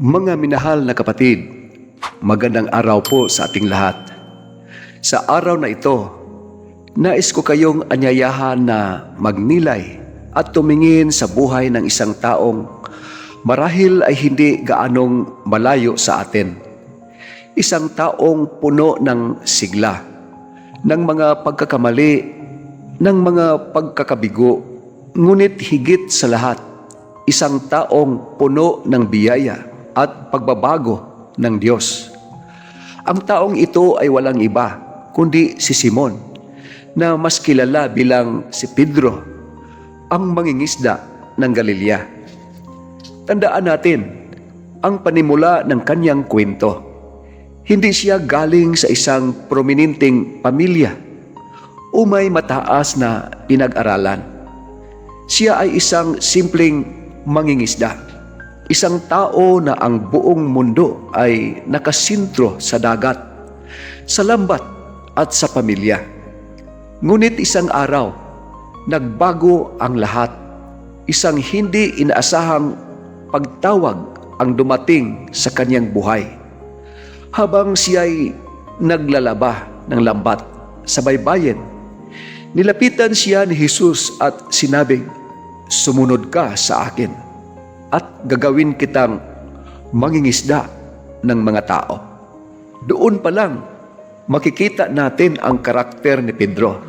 Mga minahal na kapatid, magandang araw po sa ating lahat. Sa araw na ito, nais ko kayong anyayahan na magnilay at tumingin sa buhay ng isang taong marahil ay hindi gaanong malayo sa atin. Isang taong puno ng sigla, ng mga pagkakamali, ng mga pagkakabigo, ngunit higit sa lahat, isang taong puno ng biyaya at pagbabago ng Diyos. Ang taong ito ay walang iba kundi si Simon na mas kilala bilang si Pedro, ang mangingisda ng Galilea. Tandaan natin ang panimula ng kanyang kwento. Hindi siya galing sa isang prominenteng pamilya o may mataas na pinag-aralan. Siya ay isang simpleng mangingisda. Isang tao na ang buong mundo ay nakasintro sa dagat, sa lambat at sa pamilya. Ngunit isang araw, nagbago ang lahat. Isang hindi inaasahang pagtawag ang dumating sa kanyang buhay. Habang siya'y naglalaba ng lambat sa baybayin, nilapitan siya ni Jesus at sinabing, Sumunod ka sa akin at gagawin kitang mangingisda ng mga tao. Doon pa lang, makikita natin ang karakter ni Pedro.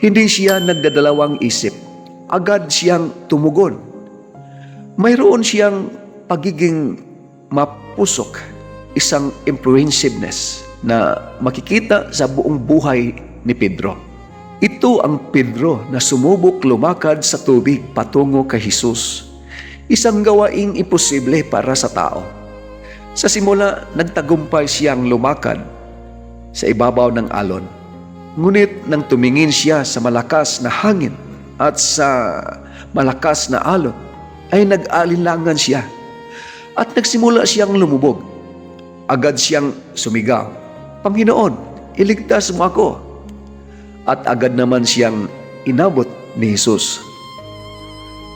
Hindi siya nagdadalawang isip. Agad siyang tumugon. Mayroon siyang pagiging mapusok, isang imprehensiveness na makikita sa buong buhay ni Pedro. Ito ang Pedro na sumubok lumakad sa tubig patungo kay Jesus. Isang gawaing imposible para sa tao. Sa simula, nagtagumpay siyang lumakad sa ibabaw ng alon. Ngunit nang tumingin siya sa malakas na hangin at sa malakas na alon, ay nag-alinlangan siya at nagsimula siyang lumubog. Agad siyang sumigaw, Panginoon, iligtas mo ako. At agad naman siyang inabot ni Jesus.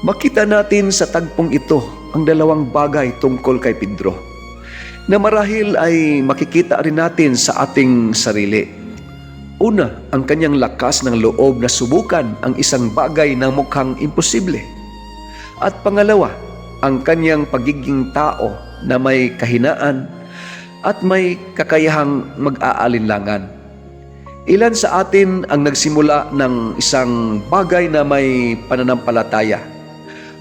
Makita natin sa tagpong ito ang dalawang bagay tungkol kay Pedro na marahil ay makikita rin natin sa ating sarili. Una, ang kanyang lakas ng loob na subukan ang isang bagay na mukhang imposible. At pangalawa, ang kanyang pagiging tao na may kahinaan at may kakayahang mag-aalinlangan. Ilan sa atin ang nagsimula ng isang bagay na may pananampalataya.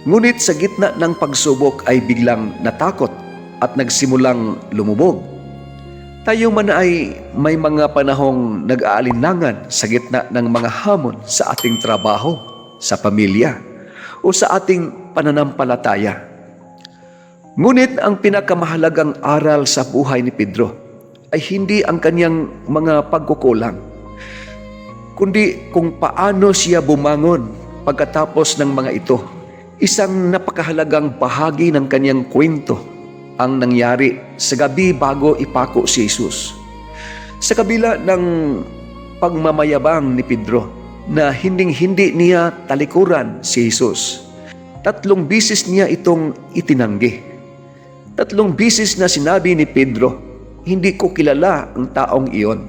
Ngunit sa gitna ng pagsubok ay biglang natakot at nagsimulang lumubog. Tayo man ay may mga panahong nag-aalinlangan sa gitna ng mga hamon sa ating trabaho, sa pamilya, o sa ating pananampalataya. Ngunit ang pinakamahalagang aral sa buhay ni Pedro ay hindi ang kanyang mga pagkukulang, kundi kung paano siya bumangon pagkatapos ng mga ito. Isang napakahalagang bahagi ng kanyang kwento ang nangyari sa gabi bago ipako si Jesus. Sa kabila ng pagmamayabang ni Pedro na hinding-hindi niya talikuran si Jesus, tatlong bisis niya itong itinanggi. Tatlong bisis na sinabi ni Pedro, hindi ko kilala ang taong iyon.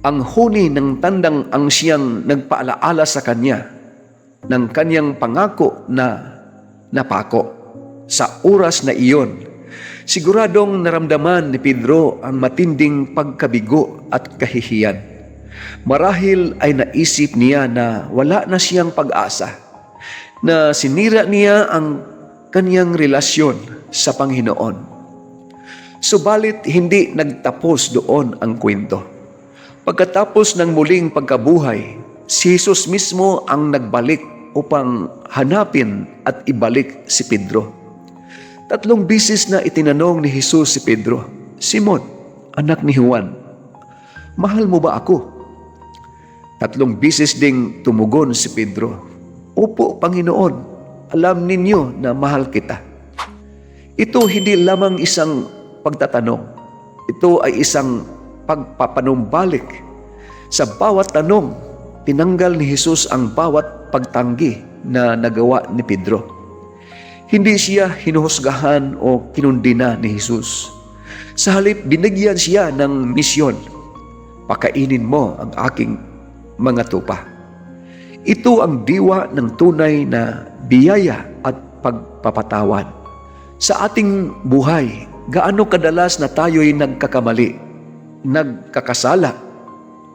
Ang huni ng tandang ang siyang nagpaalaala sa kanya ng kanyang pangako na napako. Sa oras na iyon, siguradong naramdaman ni Pedro ang matinding pagkabigo at kahihiyan. Marahil ay naisip niya na wala na siyang pag-asa, na sinira niya ang kanyang relasyon sa Panginoon. Subalit hindi nagtapos doon ang kwento. Pagkatapos ng muling pagkabuhay, si Jesus mismo ang nagbalik upang hanapin at ibalik si Pedro. Tatlong bisis na itinanong ni Jesus si Pedro, Simon, anak ni Juan, mahal mo ba ako? Tatlong bisis ding tumugon si Pedro, Opo, Panginoon, alam ninyo na mahal kita. Ito hindi lamang isang pagtatanong. Ito ay isang pagpapanumbalik. Sa bawat tanong, tinanggal ni Jesus ang bawat pagtanggi na nagawa ni Pedro. Hindi siya hinuhusgahan o kinundina ni Jesus. Sa halip, binigyan siya ng misyon. Pakainin mo ang aking mga tupa. Ito ang diwa ng tunay na biyaya at pagpapatawad. Sa ating buhay, gaano kadalas na tayo'y nagkakamali, nagkakasala,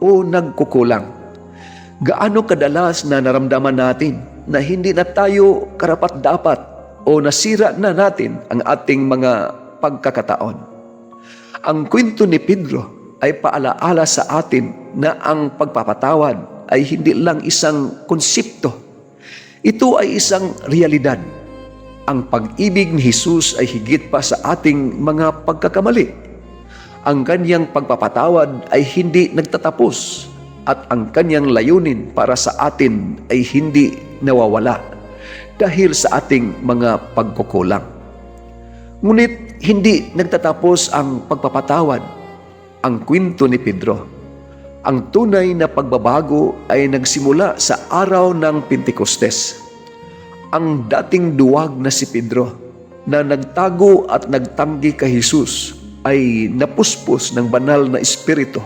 o nagkukulang? Gaano kadalas na naramdaman natin na hindi na tayo karapat-dapat o nasira na natin ang ating mga pagkakataon? Ang kwento ni Pedro ay paalaala sa atin na ang pagpapatawad ay hindi lang isang konsepto. Ito ay isang realidad. Ang pag-ibig ni Jesus ay higit pa sa ating mga pagkakamali. Ang kanyang pagpapatawad ay hindi nagtatapos at ang kanyang layunin para sa atin ay hindi nawawala dahil sa ating mga pagkukulang. Ngunit hindi nagtatapos ang pagpapatawad. Ang kwento ni Pedro. Ang tunay na pagbabago ay nagsimula sa araw ng Pentekostes. Ang dating duwag na si Pedro na nagtago at nagtanggi kay Jesus ay napuspos ng banal na espiritu.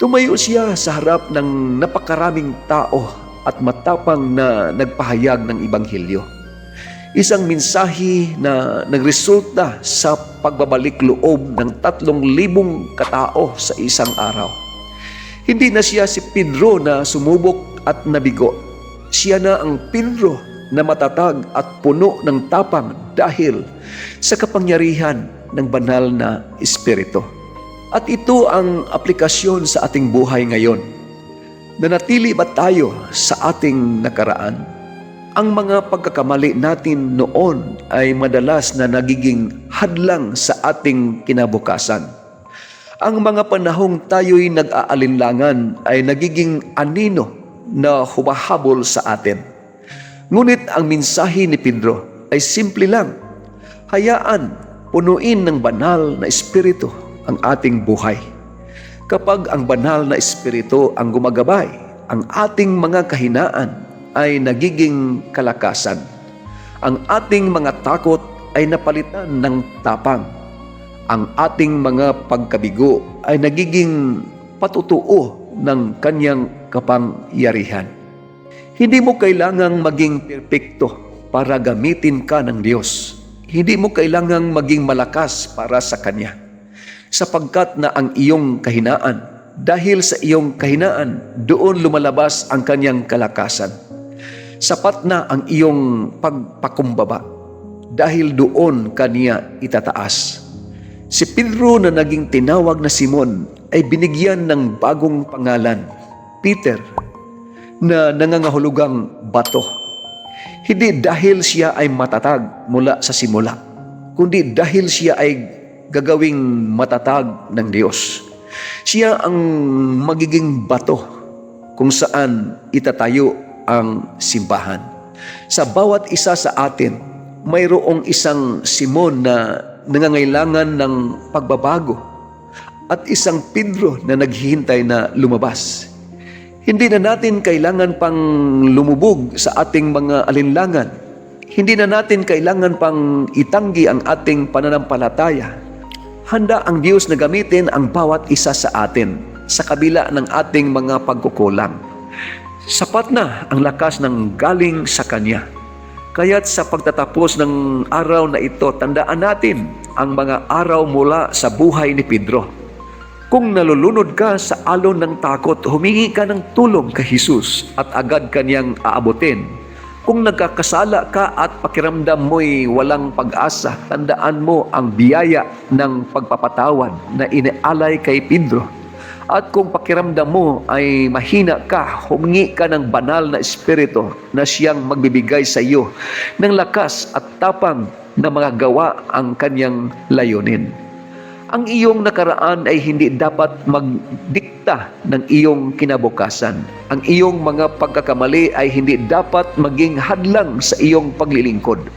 Tumayo siya sa harap ng napakaraming tao at matapang na nagpahayag ng Ibanghilyo. Isang mensahe na nagresulta sa pagbabalik loob ng tatlong libong katao sa isang araw. Hindi na siya si Pedro na sumubok at nabigo. Siya na ang Pedro na matatag at puno ng tapang dahil sa kapangyarihan ng banal na Espiritu. At ito ang aplikasyon sa ating buhay ngayon. Nanatili ba tayo sa ating nakaraan? Ang mga pagkakamali natin noon ay madalas na nagiging hadlang sa ating kinabukasan. Ang mga panahong tayo'y nag-aalinlangan ay nagiging anino na humahabol sa atin. Ngunit ang mensahe ni Pedro ay simple lang. Hayaan, punuin ng banal na espiritu ang ating buhay. Kapag ang banal na espiritu ang gumagabay, ang ating mga kahinaan ay nagiging kalakasan. Ang ating mga takot ay napalitan ng tapang. Ang ating mga pagkabigo ay nagiging patutuo ng kanyang kapangyarihan. Hindi mo kailangang maging perpekto para gamitin ka ng Diyos. Hindi mo kailangang maging malakas para sa Kanya. Sapagkat na ang iyong kahinaan, dahil sa iyong kahinaan, doon lumalabas ang Kanyang kalakasan. Sapat na ang iyong pagpakumbaba, dahil doon Kanya itataas. Si Pedro na naging tinawag na Simon ay binigyan ng bagong pangalan, Peter, na nangangahulugang bato. Hindi dahil siya ay matatag mula sa simula, kundi dahil siya ay gagawing matatag ng Diyos. Siya ang magiging bato kung saan itatayo ang simbahan. Sa bawat isa sa atin, mayroong isang Simon na nangangailangan ng pagbabago at isang Pedro na naghihintay na lumabas. Hindi na natin kailangan pang lumubog sa ating mga alinlangan. Hindi na natin kailangan pang itanggi ang ating pananampalataya. Handa ang Diyos na gamitin ang bawat isa sa atin sa kabila ng ating mga pagkukulang. Sapat na ang lakas ng galing sa Kanya. Kaya't sa pagtatapos ng araw na ito, tandaan natin ang mga araw mula sa buhay ni Pedro. Kung nalulunod ka sa alon ng takot, humingi ka ng tulong kay Jesus at agad kanyang aabutin. Kung nagkakasala ka at pakiramdam mo'y walang pag-asa, tandaan mo ang biyaya ng pagpapatawad na inaalay kay Pedro. At kung pakiramdam mo ay mahina ka, humingi ka ng banal na espiritu na siyang magbibigay sa iyo ng lakas at tapang na magagawa ang kanyang layunin. Ang iyong nakaraan ay hindi dapat magdikta ng iyong kinabukasan. Ang iyong mga pagkakamali ay hindi dapat maging hadlang sa iyong paglilingkod.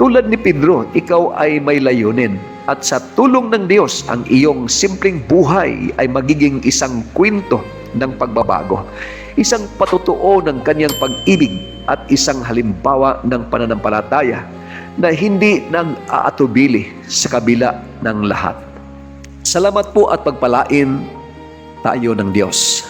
Tulad ni Pedro, ikaw ay may layunin. At sa tulong ng Diyos, ang iyong simpleng buhay ay magiging isang kwento ng pagbabago. Isang patutuo ng kanyang pag-ibig at isang halimbawa ng pananampalataya na hindi nag-aatubili sa kabila ng lahat. Salamat po at pagpalain tayo ng Diyos.